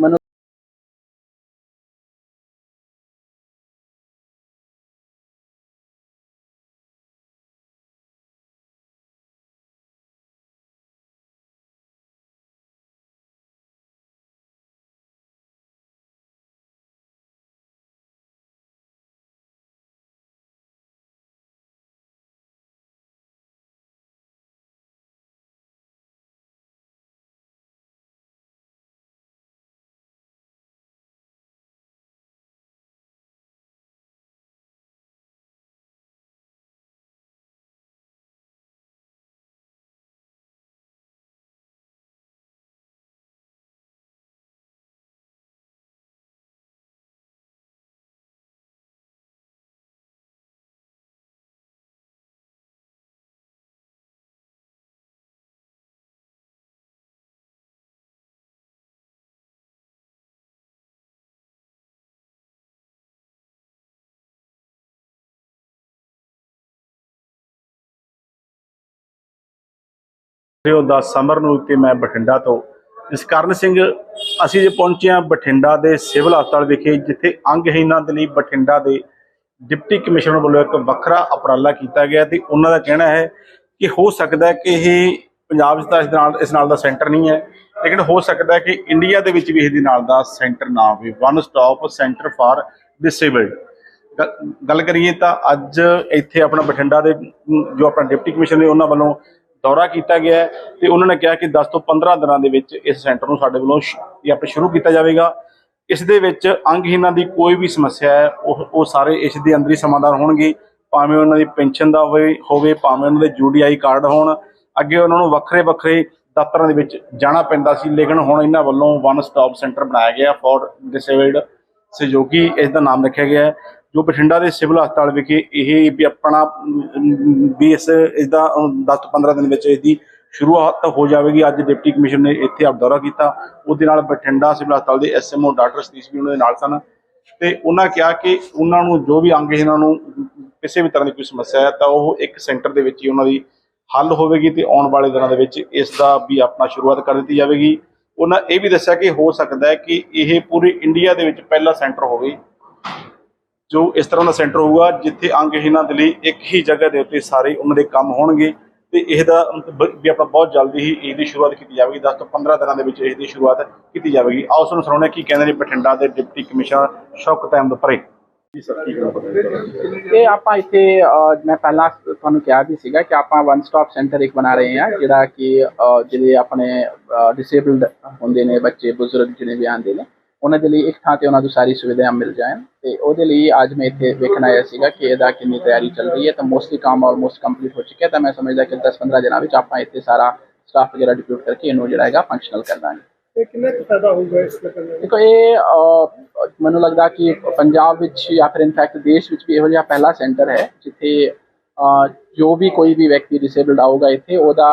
ਮੈਨੂੰ ਉਹ 10 ਸਮਰ ਨੂੰ ਕਿ ਮੈਂ ਬਠਿੰਡਾ ਤੋਂ। ਜਸਕਰਨ ਸਿੰਘ, ਅਸੀਂ ਜੇ ਪਹੁੰਚੇ ਹਾਂ ਬਠਿੰਡਾ ਦੇ ਸਿਵਲ ਹਸਪਤਾਲ ਵਿਖੇ, ਜਿੱਥੇ ਅੰਗਹੀਣਾਂ ਦੇ ਲਈ ਬਠਿੰਡਾ ਦੇ ਡਿਪਟੀ ਕਮਿਸ਼ਨਰ ਵੱਲੋਂ ਇੱਕ ਵੱਖਰਾ ਉਪਰਾਲਾ ਕੀਤਾ ਗਿਆ ਤੇ ਉਹਨਾਂ ਦਾ ਕਹਿਣਾ ਹੈ ਕਿ ਹੋ ਸਕਦਾ ਹੈ ਕਿ ਇਹ ਪੰਜਾਬ 'ਚ ਤਾਂ ਇਸ ਨਾਲ ਇਸ ਨਾਲ ਦਾ ਸੈਂਟਰ ਨਹੀਂ ਹੈ, ਲੇਕਿਨ ਹੋ ਸਕਦਾ ਹੈ ਕਿ ਇੰਡੀਆ ਦੇ ਵਿੱਚ ਵੀ ਇਹਦੇ ਨਾਲ ਦਾ ਸੈਂਟਰ ਨਾ ਹੋਵੇ। One stop centre for disabled ਗੱਲ ਕਰੀਏ ਤਾਂ ਅੱਜ ਇੱਥੇ ਆਪਣਾ ਬਠਿੰਡਾ ਦੇ, ਜੋ ਆਪਣਾ ਡਿਪਟੀ ਕਮਿਸ਼ਨਰ ਨੇ ਉਹਨਾਂ ਵੱਲੋਂ ਦੌਰਾ ਕੀਤਾ ਗਿਆ ਹੈ ਤੇ ਉਹਨਾਂ ਨੇ ਕਿਹਾ ਕਿ 10 ਤੋਂ 15 ਦਿਨਾਂ ਦੇ ਵਿੱਚ ਇਸ ਸੈਂਟਰ ਨੂੰ ਸਾਡੇ ਵੱਲੋਂ ਸ਼- ਇਹ ਆਪਣਾ ਸ਼ੁਰੂ ਕੀਤਾ ਜਾਵੇਗਾ। ਇਸ ਦੇ ਵਿੱਚ ਅੰਗਹੀਣਾਂ ਦੀ ਕੋਈ ਵੀ ਸਮੱਸਿਆ ਹੈ, ਉਹ ਉਹ ਸਾਰੇ ਇਸ ਦੇ ਅੰਦਰ ਹੀ ਸਮਾਧਾਨ ਹੋਣਗੇ। ਭਾਵੇਂ ਉਹਨਾਂ ਦੀ ਪੈਨਸ਼ਨ ਦਾ ਹੋਵੇ ਹੋਵੇ, ਭਾਵੇਂ ਉਹਨਾਂ ਦੇ ਯੂਡੀਆਈ ਕਾਰਡ ਹੋਣ। ਅੱਗੇ ਉਹਨਾਂ ਨੂੰ ਵੱਖਰੇ ਵੱਖਰੇ ਦਫ਼ਤਰਾਂ ਦੇ ਵਿੱਚ ਜਾਣਾ ਪੈਂਦਾ ਸੀ, ਲੇਕਿਨ ਹੁਣ ਇਹਨਾਂ ਵੱਲੋਂ ਵਨ ਸਟਾਪ ਸੈਂਟਰ ਬਣਾਇਆ ਗਿਆ ਫॉर ਡਿਸੇਬਲਡ ਸਹਿਯੋਗੀ, ਇਸ ਦਾ ਨਾਮ ਰੱਖਿਆ ਗਿਆ ਹੈ। ਜੋ ਬਠਿੰਡਾ ਦੇ ਸਿਵਲ ਹਸਪਤਾਲ ਵਿਖੇ ਇਹ ਵੀ ਆਪਣਾ ਵੀ ਇਸ ਇਸ ਦਾ 10 15 ਦਿਨ ਵਿੱਚ ਇਸ ਸ਼ੁਰੂਆਤ ਹੋ ਜਾਵੇਗੀ। ਅੱਜ ਡਿਪਟੀ ਕਮਿਸ਼ਨਰ ਨੇ ਇੱਥੇ ਆਪ ਦੌਰਾ ਕੀਤਾ। ਉਹਦੇ ਨਾਲ ਬਠਿੰਡਾ ਸਿਵਲ ਹਸਪਤਾਲ ਦੇ ਐਸਐਮਓ ਡਾਕਟਰ ਸਤੀਸ਼ ਵੀ ਉਹਨਾਂ ਦੇ ਨਾਲ ਸਨ। ਤੇ ਉਹਨਾਂ ਕਿਹਾ ਕਿ ਉਹਨਾਂ ਨੂੰ ਜੋ ਵੀ ਅੰਗ ਇਹਨਾਂ ਨੂੰ ਕਿਸੇ ਵੀ ਤਰ੍ਹਾਂ ਦੀ ਕੋਈ ਸਮੱਸਿਆ ਹੈ, ਤਾਂ ਉਹ ਇੱਕ ਸੈਂਟਰ ਦੇ ਵਿੱਚ ਹੀ ਉਹਨਾਂ ਦੀ ਹੱਲ ਹੋਵੇਗੀ ਤੇ ਆਉਣ ਵਾਲੇ ਦਿਨਾਂ ਦੇ ਵਿੱਚ ਇਸ ਦਾ ਵੀ ਆਪਣਾ ਸ਼ੁਰੂਆਤ ਕਰ ਦਿੱਤੀ ਜਾਵੇਗੀ। ਉਹਨਾਂ ਇਹ ਵੀ ਦੱਸਿਆ ਕਿ ਹੋ ਸਕਦਾ ਹੈ ਕਿ ਇਹ ਪੂਰੀ ਇੰਡੀਆ ਦੇ ਵਿੱਚ ਪਹਿਲਾ ਸੈਂਟਰ ਹੋਵੇ। ਜੋ ਇਸ ਤਰ੍ਹਾਂ ਦਾ ਸੈਂਟਰ ਹੋਊਗਾ ਜਿੱਥੇ ਅੰਗਹੀਣਾਂ ਦੇ ਲਈ ਇੱਕ ਹੀ ਜਗ੍ਹਾ ਦੇ ਉੱਤੇ ਸਾਰੇ ਉਹਨਾਂ ਦੇ ਕੰਮ ਹੋਣਗੇ ਤੇ ਇਹ ਦਾ ਬ- ਵੀ ਆਪਾਂ ਬਹੁਤ ਜਲਦੀ ਹੀ ਇਸ ਦੀ ਸ਼ੁਰੂਆਤ ਕੀਤੀ ਜਾਵੇਗੀ। 10 ਤੋਂ 15 ਦਿਨਾਂ ਦੇ ਵਿੱਚ ਇਸ ਦੀ ਸ਼ੁਰੂਆਤ ਕੀਤੀ ਜਾਵੇਗੀ। ਆਓ ਤੁਹਾਨੂੰ ਸੁਣਾਉਣਾ ਕੀ ਕਹਿੰਦੇ ਨੇ ਬਠਿੰਡਾ ਦੇ ਡਿਪਟੀ ਕਮਿਸ਼ਨਰ ਸ਼ੌਕਤ ਅਹਿਮਦ ਪਰੇ ਜੀ ਸਰ ਕੀ ਕਹਿਣਾ ਪਤਾ ਇਹ ਆਪਾਂ ਇੱਥੇ ਮੈਂ ਪਹਿਲਾਂ ਤੁਹਾਨੂੰ ਕਿਹਾ ਵੀ ਸੀਗਾ ਕਿ ਆਪਾਂ ਵਨ ਸਟਾਪ ਸੈਂਟਰ ਇੱਕ ਬਣਾ ਰਹੇ ਹਾਂ ਜਿਹੜਾ ਕਿ ਜਿਹੜੇ ਆਪਣੇ ਡਿਸੇਬਲਡ ਹੁੰਦੇ ਨੇ ਬੱਚੇ ਬਜ਼ੁਰਗ ਜਿਹੜੇ ਵੀ ਆਉਂਦੇ ਨੇ ਉਹਨਾਂ ਦੇ ਲਈ ਇੱਕ ਥਾਂ ਤੇ ਉਹਨਾਂ ਨੂੰ ਸਾਰੀ ਸੁਵਿਧਾ ਮਿਲ ਜਾਣ ਤੇ ਉਹਦੇ ਲਈ ਅੱਜ ਮੈਂ ਇੱਥੇ ਵੇਖਣ ਆਇਆ ਸੀਗਾ ਕਿ ਇਹਦਾ ਕਿੰਨੀ ਤਿਆਰੀ ਚੱਲ ਰਹੀ ਹੈ। ਤਾਂ ਮੋਸਟਲੀ ਕੰਮ ਆਲਮੋਸਟ ਕੰਪਲੀਟ ਹੋ ਚੁੱਕਿਆ ਤਾਂ ਮੈਂ ਸਮਝਦਾ ਕਿ 10-15 ਦਿਨਾਂ ਵਿੱਚ ਆਪਾਂ ਇੱਥੇ ਸਾਰਾ ਸਟਾਫ ਵਗੈਰਾ ਡਿਪਿਊਟ ਕਰਕੇ ਇਹਨੂੰ ਜਿਹੜਾ ਹੈਗਾ ਫੰਕਸ਼ਨਲ ਕਰ ਦਾਂਗੇ। ਇਹ ਕਿੰਨਾ ਕੁ ਫਾਇਦਾ ਹੋਊਗਾ ਇਸ ਦਾ? ਦੇਖੋ ਇਹ ਮੈਨੂੰ ਲੱਗਦਾ ਕਿ ਪੰਜਾਬ ਵਿੱਚ ਜਾਂ ਫਿਰ ਇਨਫੈਕਟ ਦੇਸ਼ ਵਿੱਚ ਵੀ ਇਹੋ ਜਿਹਾ ਪਹਿਲਾ ਸੈਂਟਰ ਹੈ ਜਿੱਥੇ ਜੋ ਵੀ ਕੋਈ ਵੀ ਵਿਅਕਤੀ ਡਿਸੇਬਲਡ ਆਊਗਾ ਇੱਥੇ ਉਹਦਾ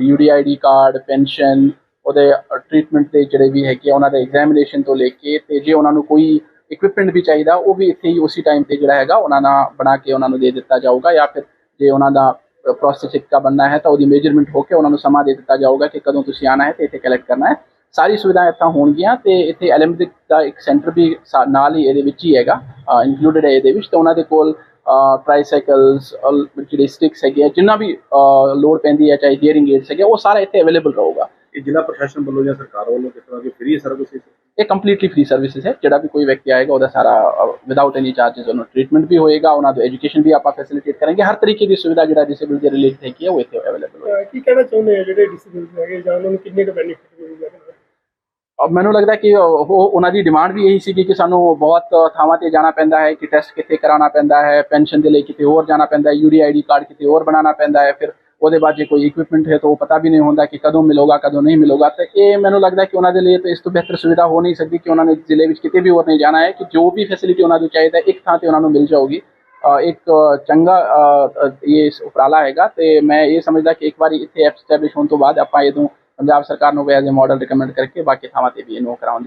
ਯੂਡੀਆਈਡੀ ਕਾਰਡ ਪੈਨਸ਼ਨ ਉਹਦੇ ਟ੍ਰੀਟਮੈਂਟ ਦੇ ਜਿਹੜੇ ਵੀ ਹੈਗੇ ਆ, ਉਹਨਾਂ ਦੇ ਐਗਜ਼ਾਮੀਨੇਸ਼ਨ ਤੋਂ ਲੈ ਕੇ ਤੇ ਜੇ ਉਹਨਾਂ ਨੂੰ ਕੋਈ ਇਕਵਿਪਮੈਂਟ ਵੀ ਚਾਹੀਦਾ ਉਹ ਵੀ ਇੱਥੇ ਹੀ ਉਸੇ ਟਾਈਮ ਤੇ ਜਿਹੜਾ ਹੈਗਾ ਉਹਨਾਂ ਨਾਲ ਬਣਾ ਕੇ ਉਹਨਾਂ ਨੂੰ ਦੇ ਦਿੱਤਾ ਜਾਊਗਾ ਜਾਂ ਫਿਰ ਜੇ ਉਹਨਾਂ ਦਾ ਪ੍ਰੋਸੈਸ ਇੱਕ ਦਾ ਬਣਨਾ ਹੈ ਤਾਂ ਉਹਦੀ ਮੇਜਰਮੈਂਟ ਹੋ ਕੇ ਉਹਨਾਂ ਨੂੰ ਸਮਾਂ ਦੇ ਦਿੱਤਾ ਜਾਊਗਾ ਕਿ ਕਦੋਂ ਤੁਸੀਂ ਆਣਾ ਹੈ ਤੇ ਇੱਥੇ ਕਲੈਕਟ ਕਰਨਾ ਹੈ। ਸਾਰੀ ਸੁਵਿਧਾਵਾਂ ਇੱਥੇ ਹੋਣਗੀਆਂ ਤੇ ਇੱਥੇ ਐਲਐਮਡਿਕ ਦਾ ਇੱਕ ਸੈਂਟਰ ਵੀ ਸਾ- ਨਾਲ ਹੀ ਇਹਦੇ ਵਿੱਚ ਹੀ ਹੈਗਾ ਇਨਕਲੂਡਡ ਹੈ ਇਹਦੇ ਵਿੱਚ ਤੇ ਉਹਨਾਂ ਦੇ ਕੋਲ ਟ੍ਰਾਈਸਾਈਕਲਸ ਜਿਹੜੇ ਸਟਿਕਸ ਹੈਗੇ ਆ, ਜਿੰਨਾ ਵੀ ਅਹ, ਲੋਡ ਪੈਂਦੀ ਹੈ ਚਾਹੇ ਡੀਅਰਿੰਗ ਏਡਸ ਹੈਗੇ ਉਹ ਸਾਰਾ ਇੱਥੇ ਅਵੇਲੇਬਲ ਰਹੂਗਾ। ਇਹ ਜ਼ਿਲ੍ਹਾ ਪ੍ਰਸ਼ਾਸਨ ਵੱਲੋਂ ਜਾਂ ਸਰਕਾਰ ਵੱਲੋਂ ਕਿਸ ਤਰ੍ਹਾਂ ਦੀ ਫ੍ਰੀ ਸਰਵਿਸ ਇਹ ਕੰਪਲੀਟਲੀ ਫ੍ਰੀ ਸਰਵਿਸਿਜ਼ ਹੈ। ਜਿਹੜਾ ਵੀ ਕੋਈ ਵਿਅਕਤੀ ਆਏਗਾ ਉਹਦਾ ਸਾਰਾ ਵਿਦਆਊਟ ਐਨੀ ਚਾਰजेस ਉਹਨੂੰ ਟ੍ਰੀਟਮੈਂਟ ਵੀ ਹੋਏਗਾ ਉਹਨਾਂ ਤੋਂ ਐਜੂਕੇਸ਼ਨ ਵੀ ਆਪਾਂ ਫੈਸਿਲਿਟੇਟ ਕਰਾਂਗੇ। ਹਰ ਤਰੀਕੇ ਦੀ ਸੁਵਿਧਾ ਜਿਹੜਾ ਡਿਸੇਬਲ ਦੇ ਰਿਲੇਟਡ ਹੈਗੀ ਹੈ ਉਹ ਇੱਥੇ ਅਵੇਲੇਬਲ ਹੋਏਗਾ। ਅਹ ਕੀ ਕਹਿਣਾ ਚਾਹੁੰਦੇ ਆ ਜਿਹੜੇ ਡਿਸੇਬਲ ਹੈਗੇ ਜਾਂ ਉਹਨਾਂ ਨੂੰ ਕਿੰਨੇ ਕੁ ਬੈਨੀਫਿਟ ਮਿਲੂਗਾ ਅਬ ਮੈਨੂੰ ਲੱਗਦਾ ਕਿ ਉਹ ਉਹਨਾਂ ਦੀ ਡਿਮਾਂਡ ਵੀ ਇਹੀ ਸੀਗੀ ਕਿ ਸਾਨੂੰ ਬਹੁਤ ਥਾਵਾਂ ਤੇ ਜਾਣਾ ਪੈਂਦਾ ਹੈ ਕਿ ਟੈਸਟ ਕਿੱਥੇ ਕਰਾਉਣਾ ਪੈਂਦਾ ਹੈ ਪੈਨਸ਼ਨ ਦੇ ਲਈ ਕਿਤੇ ਹੋਰ ਜਾਣਾ ਪੈਂਦਾ ਹੈ ਯੂਡੀਆਈਡੀ ਕਾਰਡ ਕਿਤੇ ਹੋਰ ਬਣਾਉਣਾ ਪੈਂਦਾ ਹੈ ਫਿਰ ਉਹਦੇ ਬਾਅਦ ਜੇ ਕੋਈ ਇਕਵਿਪਮੈਂਟ ਹੈ ਤਾਂ ਉਹ ਪਤਾ ਵੀ ਨਹੀਂ ਹੁੰਦਾ ਕਿ ਕਦੋਂ ਮਿਲੇਗਾ, ਕਦੋਂ ਨਹੀਂ ਮਿਲੇਗਾ। ਤੇ ਇਹ ਮੈਨੂੰ ਲੱਗਦਾ ਕਿ ਉਹਨਾਂ ਦੇ ਲਈ ਤਾਂ ਇਸ ਤੋਂ ਬਿਹਤਰ ਸੁਵਿਧਾ ਹੋ ਨਹੀਂ ਸਕਦੀ ਕਿ ਉਹਨਾਂ ਨੇ ਜ਼ਿਲ੍ਹੇ ਵਿੱਚ ਕਿਤੇ ਵੀ ਹੋਰ ਨਹੀਂ ਜਾਣਾ ਹੈ, ਕਿ ਜੋ ਵੀ ਫੈਸਿਲਿਟੀ ਉਹਨਾਂ ਨੂੰ ਚਾਹੀਦਾ ਇੱਕ ਥਾਂ ਤੇ ਉਹਨਾਂ ਨੂੰ ਮਿਲ ਜਾਊਗੀ। ਇੱਕ ਚੰਗਾ ਇਹ ਉਪਰਾਲਾ ਹੈਗਾ ਤੇ ਮੈਂ ਇਹ ਸਮਝਦਾ ਕਿ ਇੱਕ ਵਾਰੀ ਇੱਥੇ ਐਪ ਐਸਟੈਬਲਿਸ਼ ਹੋਣ ਤੋਂ ਬਾਅਦ ਆਪਾਂ ਇਹਨੂੰ ਪੰਜਾਬ ਸਰਕਾਰ ਨੂੰ ਵੀ ਐਜ਼ ਅ ਮਾਡਲ ਰਿਕਮੈਂਡ ਕਰਕੇ ਬਾਕੀ ਥਾਵਾਂ ਤੇ ਵੀ ਇਹਨੂੰ ਕਰਾਉਣ ਦੀ